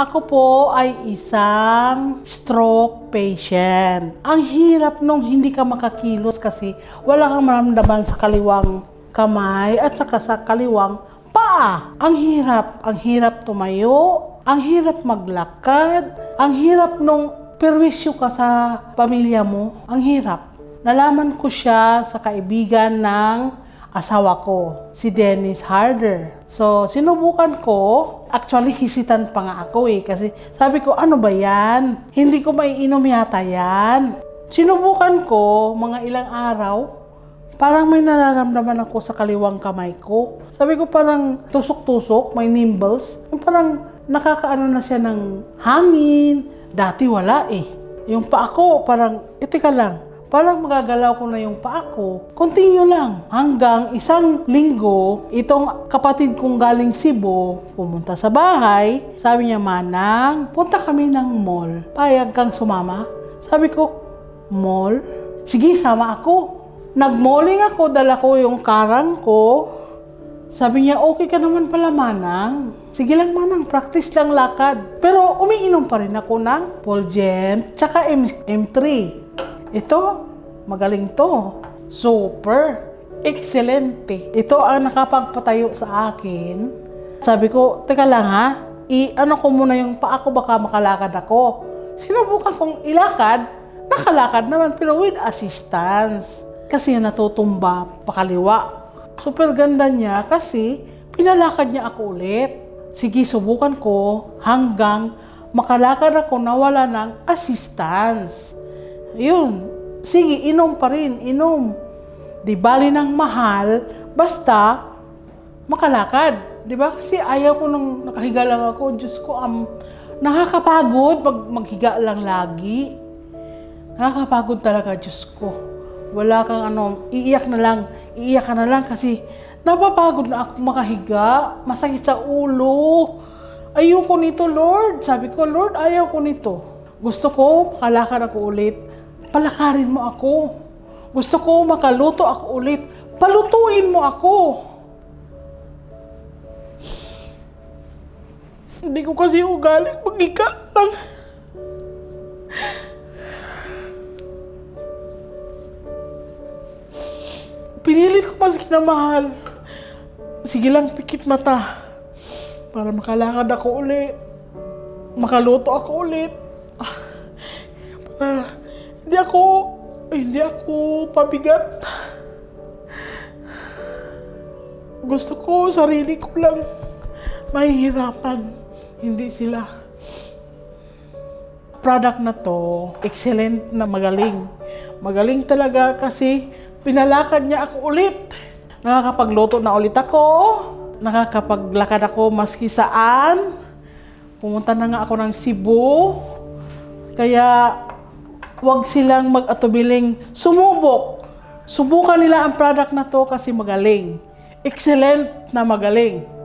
ako po ay isang stroke patient. Ang hirap nung hindi ka makakilos kasi wala kang maramdaman sa kaliwang kamay at saka sa kaliwang paa. Ang hirap, ang hirap tumayo, ang hirap maglakad, ang hirap nung perwisyo ka sa pamilya mo, ang hirap. Nalaman ko siya sa kaibigan ng asawa ko, si Dennis Harder. So, sinubukan ko. Actually, hisitan pa nga ako eh. Kasi sabi ko, ano ba yan? Hindi ko maiinom yata yan. Sinubukan ko mga ilang araw. Parang may nararamdaman ako sa kaliwang kamay ko. Sabi ko parang tusok-tusok, may nimbles. Parang nakakaano na siya ng hangin. Dati wala eh. Yung paa ko parang, itika lang, parang magagalaw ko na yung paa ko. Continue lang. Hanggang isang linggo, itong kapatid kong galing Cebu, pumunta sa bahay. Sabi niya, Manang, punta kami ng mall. Payag kang sumama? Sabi ko, mall? Sige, sama ako. Nagmalling ako, dala ko yung karang ko. Sabi niya, okay ka naman pala, Manang. Sige lang, Manang, practice lang lakad. Pero umiinom pa rin ako ng Polgent, tsaka M- M3. Ito, magaling to. Super. Excelente. Ito ang nakapagpatayo sa akin. Sabi ko, teka lang ha, i-ano ko muna yung paa ko, baka makalakad ako. Sinubukan kong ilakad, nakalakad naman, pero with assistance. Kasi natutumba pakaliwa. Super ganda niya kasi pinalakad niya ako ulit. Sige, subukan ko hanggang makalakad ako na wala ng assistance. Yun. Sige, inom pa rin, inom. Di bali ng mahal, basta makalakad. Di ba? Kasi ayaw ko nung nakahiga lang ako. Diyos ko, um, nakakapagod pag maghiga lang lagi. Nakakapagod talaga, Diyos ko. Wala kang ano, iiyak na lang, iiyak ka na lang kasi napapagod na ako makahiga, masakit sa ulo. Ayoko nito, Lord. Sabi ko, Lord, ayaw ko nito. Gusto ko, makalakad ako ulit. Palakarin mo ako. Gusto ko makaluto ako ulit. Palutuin mo ako. Hindi ko kasi ugaling maghiga lang. Pinilit ko mas kinamahal. Sige lang, pikit mata. Para makalakad ako ulit. Makaluto ako ulit. Ah, Para hindi ako, hindi ako pabigat. Gusto ko, sarili ko lang mahihirapan. Hindi sila. Product na to, excellent na magaling. Magaling talaga kasi pinalakad niya ako ulit. Nakakapagluto na ulit ako. Nakakapaglakad ako maski saan. Pumunta na nga ako ng Cebu. Kaya wag silang mag-atubiling sumubok. Subukan nila ang product na to kasi magaling. Excellent na magaling.